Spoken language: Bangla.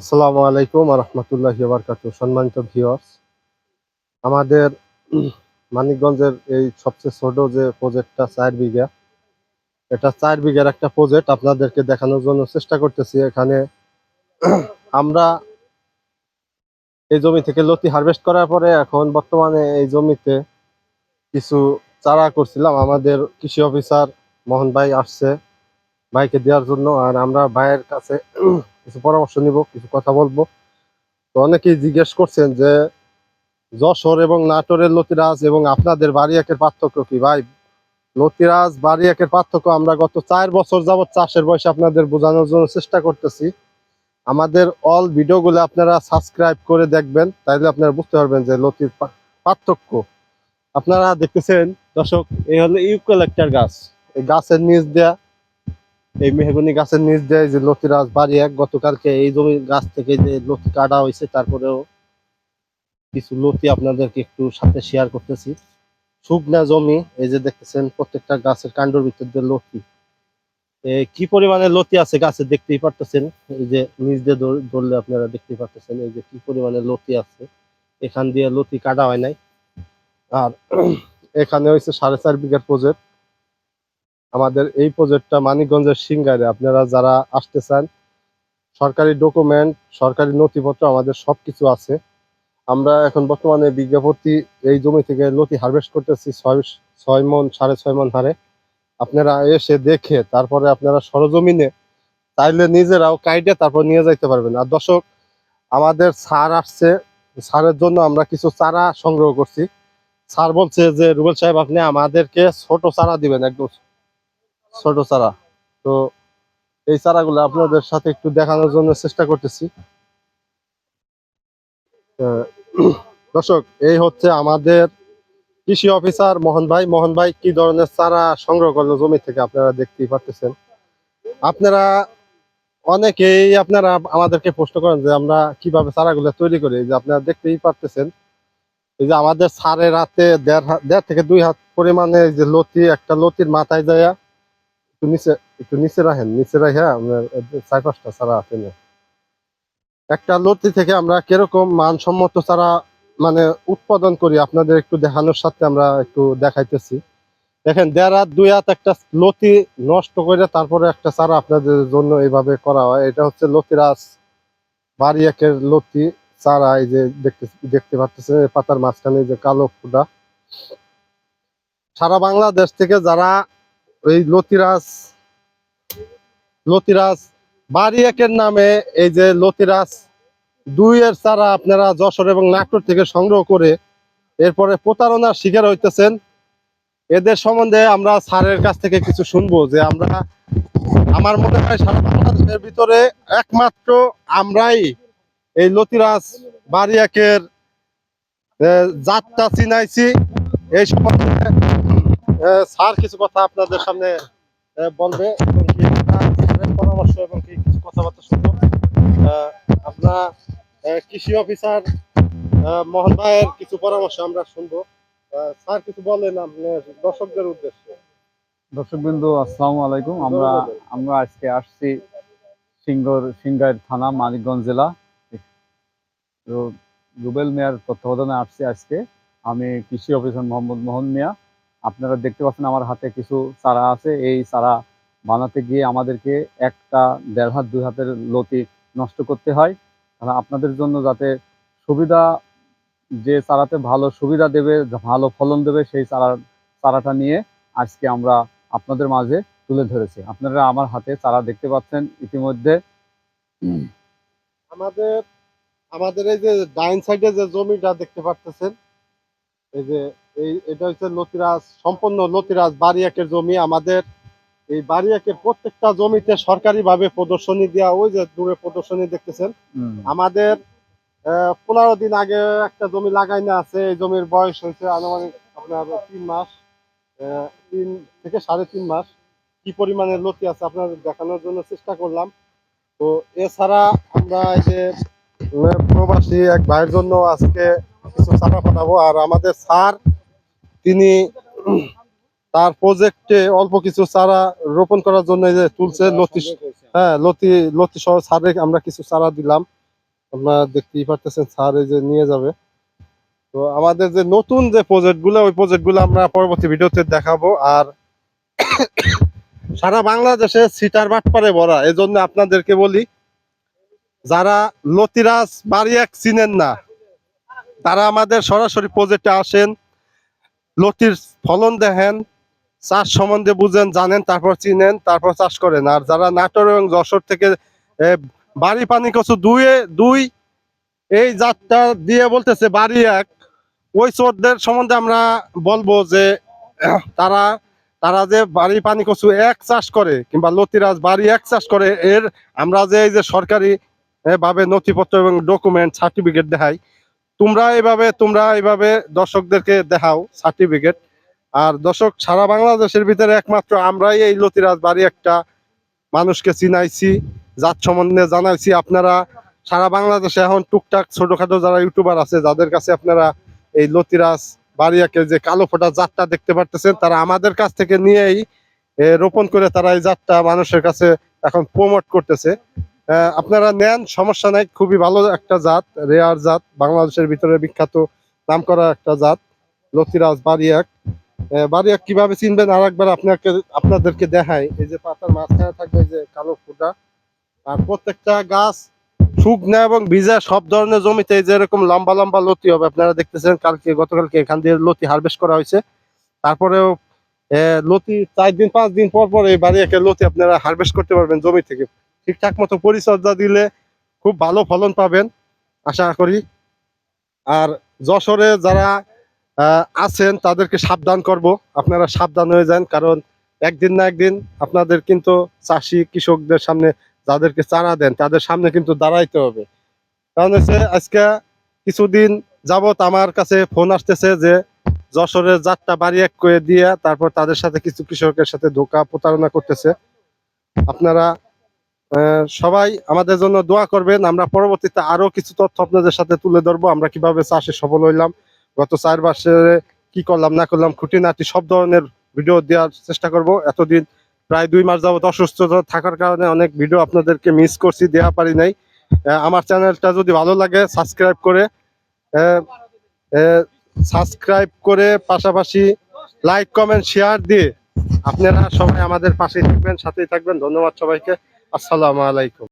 আসসালামু আলাইকুম রহমতুল্লাহি বারকাত সম্মানিত ভিউয়ার্স, আমাদের মানিকগঞ্জের এই সবচেয়ে ছোট যে প্রজেক্টটা চার বিঘা, এটা চার বিঘার একটা প্রজেক্ট আপনাদেরকে দেখানোর জন্য চেষ্টা করতেছি। এখানে আমরা এই জমি থেকে লতি হারভেস্ট করার পরে এখন বর্তমানে এই জমিতে কিছু চারা করছিলাম। আমাদের কৃষি অফিসার মোহন ভাই আসছে ভাইকে দেওয়ার জন্য, আর আমরা ভাইয়ের কাছে কিছু পরামর্শ নিব, কিছু কথা বলব। তো অনেকেই জিজ্ঞেস করছেন যে, যশোর এবং নাটোরের লতিরাজ এবং আপনাদের বাড়ি একের পার্থক্য কি? ভাই, লতিরাজ বাড়ি একের পার্থক্য আমরা গত চার বছর যাবত চাষের বয়সে আপনাদের বোঝানোর জন্য চেষ্টা করতেছি। আমাদের অল ভিডিওগুলো আপনারা সাবস্ক্রাইব করে দেখবেন, তাইলে আপনারা বুঝতে পারবেন যে লতির পার্থক্য। আপনারা দেখতেছেন, দর্শক, এই হলো ইউক্যালেক্টার গাছ। এই গাছের নিচ দেয়া এই মেহগনি গাছের নিচ দিয়ে যে লতিরাজ বাড়ি এক গতকালকে এই জমি গাছ থেকে যে লতি কাটা হয়েছে, তারপরেও কিছু লতি আপনাদেরকে একটু সাথে শেয়ার করতেছি। শুকনা জমি, এই যে দেখতেছেন প্রত্যেকটা গাছের কাণ্ডর ভিতর দিয়ে লতি। কি পরিমাণে লতি আছে গাছে দেখতেই পারতেছেন? এই যে নিচ দিয়ে ধর- ধরলে আপনারা দেখতেই পারতেছেন এই যে কি পরিমাণে লতি আছে। এখান দিয়ে লতি কাটা হয় নাই। আর এখানে হয়েছে সাড়ে চার বিঘার প্রজেক্ট আমাদের এই প্রজেক্টটা মানিকগঞ্জের সিঙ্গারে আপনারা যারা আসতে চান, সরকারি ডকুমেন্ট সরকারি নথিপত্র, আমাদের সবকিছু আছে। আমরা এখন বর্তমানে বিজ্ঞাপতি এই জমি থেকে লতি হারভেস্ট করতেছি ছয় ছয় মন, সাড়ে ছয় মন হারে। আপনারা এসে দেখে, তারপরে আপনারা সরজমিনে চাইলে নিজেরাও কাইটে তারপর নিয়ে যাইতে পারবেন। আর দর্শক, আমাদের সার আসছে সারের জন্য আমরা কিছু চারা সংগ্রহ করছি। স্যার বলছে যে, রুবেল সাহেব, আপনি আমাদেরকে ছোট চারা দিবেন একদম ছোট চারা। তো এই চারাগুলো আপনাদের সাথে একটু দেখানোর জন্য চেষ্টা করতেছি। দর্শক, এই হচ্ছে আমাদের কৃষি অফিসার মোহন ভাই। মোহন ভাই, কি ধরনের চারা সংগ্রহ করল জমি থেকে আপনারা দেখতেই পারতেছেন। আপনারা অনেকেই আপনারা আমাদেরকে প্রশ্ন করেন যে আমরা কীভাবে চারাগুলো তৈরি করি। যে আপনারা দেখতেই পারতেছেন, এই যে আমাদের সারে রাতে দেড় দেড় থেকে দুই হাত পরিমাণে যে লতি, একটা লতির মাথায় যায় একটু নিচে একটু নিচে রাখেন, নিচে রাখে আপনার চার পাঁচটা চারা আছে না। একটা লতি থেকে আমরা কীরকম মানসম্মত চারা মানে উৎপাদন করি, আপনাদের একটু দেখানোর সাথে আমরা একটু দেখাইতেছি। দেখেন, দেড় হাত, দুই হাত একটা লতি নষ্ট করে তারপরে একটা চারা আপনাদের জন্য এইভাবে করা হয়। এটা হচ্ছে লতিরাজ বাড়ি একের লতি চারা, এই যে দেখতে দেখতে পাচ্ছেন পাতার মাঝখানে যে কালো ফুটা। সারা বাংলাদেশ থেকে যারা এই লতিরাজ লতিরাজ, বাড়ি একের নামে এই যে লতিরাজ, দুইয়ের চারা আপনারা যশোর এবং নাগপুর থেকে সংগ্রহ করে এরপরে প্রতারণার শিকার হইতেছেন। এদের সম্বন্ধে আমরা স্যারের কাছ থেকে কিছু শুনব যে আমরা, আমার মনে হয় সারা বাংলাদেশের ভিতরে একমাত্র আমরাই এই লতিরাজ, বাড়ি একের জাতটা চিনাইছি। এই সম্বন্ধে স্যার কিছু কথা আপনাদের সামনে বলবে এবং কি পরামর্শ এবং কি কিছু কথাবার্তা শুনব? আপনার কৃষি অফিসার মোহন ভাইয়ের কিছু পরামর্শ আমরা শুনব। স্যার কিছু বলেন আপনি দর্শকদের উদ্দেশ্যে। দর্শক বিন্দু আসসালামু আলাইকুম। আমরা আমরা আজকে আসছি সিঙ্গর সিঙ্গাইর থানা মানিকগঞ্জ জেলা। রুবেল মিয়ার তত্ত্বাবধানে আসছি আজকে। আমি কৃষি অফিসার মোহাম্মদ মোহন মিয়া। আপনারা দেখতে পাচ্ছেন আমার হাতে কিছু চারা আছে। এই চারা বানাতে গিয়ে আমাদেরকে একটা দেড় হাত, দুই হাতের লতি নষ্ট করতে হয়। তাহলে আপনাদের জন্য যাতে সুবিধা, যে চারাতে ভালো সুবিধা দেবে, ভালো ফলন দেবে, সেই চারা চারাটা নিয়ে আজকে আমরা আপনাদের মাঝে তুলে ধরেছি। আপনারা আমার হাতে চারা দেখতে পাচ্ছেন ইতিমধ্যে। আমাদের আমাদের এই যে ডাইন সাইডে যে জমিটা দেখতে পারতেছেন, এই যে এই এটা হচ্ছে লতিরাজ সম্পূর্ণ লতিরাজ বাড়ি একের জমি। আমাদের এই বাড়ি একের প্রত্যেকটা জমিতে সরকারি ভাবে প্রদর্শনী দেওয়া ওই যে দূরে প্রদর্শনী দেখতেছেন। আমাদের পনেরো দিন আগে একটা জমি লাগাই না আছে এই জমির বয়স হয়েছে আনুমানিক আপনার তিন মাস তিন থেকে সাড়ে তিন মাস। কি পরিমাণে লতি আছে আপনার দেখানোর জন্য চেষ্টা করলাম। তো এছাড়া আমরা এই যে প্রবাসী এক ভাইয়ের জন্য আজকে কিছু চারা পাঠাবো। আর আমাদের স্যার তিনি তার প্রজেক্টে অল্প কিছু চারা রোপণ করার জন্য যে তুলছে লতি হ্যাঁ লতি লতি সহ সারে আমরা কিছু চারা দিলাম। আপনারা দেখতেই পারতেছেন স্যার এই যে নিয়ে যাবে। তো আমাদের যে নতুন যে প্রজেক্টগুলো ওই প্রজেক্টগুলো আমরা পরবর্তী ভিডিওতে দেখাবো। আর সারা বাংলাদেশে সিটার বাটপারে ভরা। এজন্য আপনাদেরকে বলি যারা লতিরাজ বাড়ি এক চিনেন না তারা আমাদের সরাসরি প্রজেক্টে আসেন। লতির ফলন দেখেন, চাষ সম্বন্ধে বুঝেন, জানেন, তারপর চিনেন, তারপর চাষ করেন। আর যারা নাটোর এবং যশোর থেকে বাড়ি পানি কচু দুয়ে, দুই, এই জাতটা দিয়ে বলতেছে বাড়ি এক, ওই চোরদের সম্বন্ধে আমরা বলব যে, তারা তারা যে বাড়ি পানি কচু এক চাষ করে, কিংবা লতিরাজ বাড়ি এক চাষ করে, এর আমরা যে, এই যে সরকারি ভাবে নথিপত্র এবং ডকুমেন্ট সার্টিফিকেট দেখাই তোমরা এইভাবে তোমরা এইভাবে দর্শকদেরকে দেখাও সার্টিফিকেট আর দর্শক, সারা বাংলাদেশের ভিতরে একমাত্র আমরাই এই লতিরাজ বাড়ি একটা মানুষকে চিনাইছি, জাত সম্বন্ধে জানাইছি। আপনারা সারা বাংলাদেশে এখন টুকটাক ছোটখাটো যারা ইউটিউবার আছে, যাদের কাছে আপনারা এই লতিরাজ বাড়িয়াকে যে কালো ফোটা জাতটা দেখতে পারতেছেন, তারা আমাদের কাছ থেকে নিয়েই রোপণ করে তারা এই জাতটা মানুষের কাছে এখন প্রমোট করতেছে। আপনারা নেন সমস্যা নাই খুবই ভালো একটা জাত রেয়ার জাত বাংলাদেশের ভিতরে বিখ্যাত নাম করা একটা জাত লতিরাজ বাড়িয়াক আহ, বাড়িয়াক কীভাবে চিনবেন? আর একবার আপনাকে আপনাদেরকে দেখাই। এই যে পাতার মাঝখানে থাকবে যে কালো ফুটা। আর প্রত্যেকটা গাছ শুকনা এবং ভিজা সব ধরনের জমিতে এই যে এরকম লম্বা লম্বা লতি হবে আপনারা দেখতেছেন কালকে গতকালকে এখান দিয়ে লতি হারভেস্ট করা হয়েছে। তারপরেও লতি চার দিন পাঁচ দিন পর পর এই বাড়ি একটা লতি আপনারা হারভেস্ট করতে পারবেন জমি থেকে। ঠিকঠাক মতো পরিচর্যা দিলে খুব ভালো ফলন পাবেন, আশা করি। আর যশোরে যারা আছেন তাদেরকে সাবধান করব। আপনারা সাবধান হয়ে যান, কারণ একদিন না একদিন আপনাদের কিন্তু চাষি, কৃষকদের সামনে যাদেরকে চারা দেন, তাদের সামনে কিন্তু দাঁড়াইতে হবে। কারণ হচ্ছে আজকে কিছুদিন যাবত আমার কাছে ফোন আসতেছে যে যশোরের জাতটা বাড়ি এক করে দিয়ে তারপর তাদের সাথে কিছু কৃষকের সাথে ধোকা প্রতারণা করতেছে। আপনারা সবাই আমাদের জন্য দোয়া করবেন। আমরা পরবর্তীতে আরও কিছু তথ্য আপনাদের সাথে তুলে ধরবো। আমরা কীভাবে চাষে সফল হইলাম, গত চার বছরে কি করলাম, না করলাম, খুঁটিনাটি সব ধরনের ভিডিও দেওয়ার চেষ্টা করব। এতদিন প্রায় দুই মাস যাবত অসুস্থতা থাকার কারণে অনেক ভিডিও আপনাদেরকে মিস করছি, দেওয়া পারি নাই। আমার চ্যানেলটা যদি ভালো লাগে সাবস্ক্রাইব করে সাবস্ক্রাইব করে পাশাপাশি লাইক কমেন্ট শেয়ার দিয়ে আপনারা সবাই আমাদের পাশেই থাকবেন, সাথেই থাকবেন। ধন্যবাদ সবাইকে। আসসালামু আলাইকুম।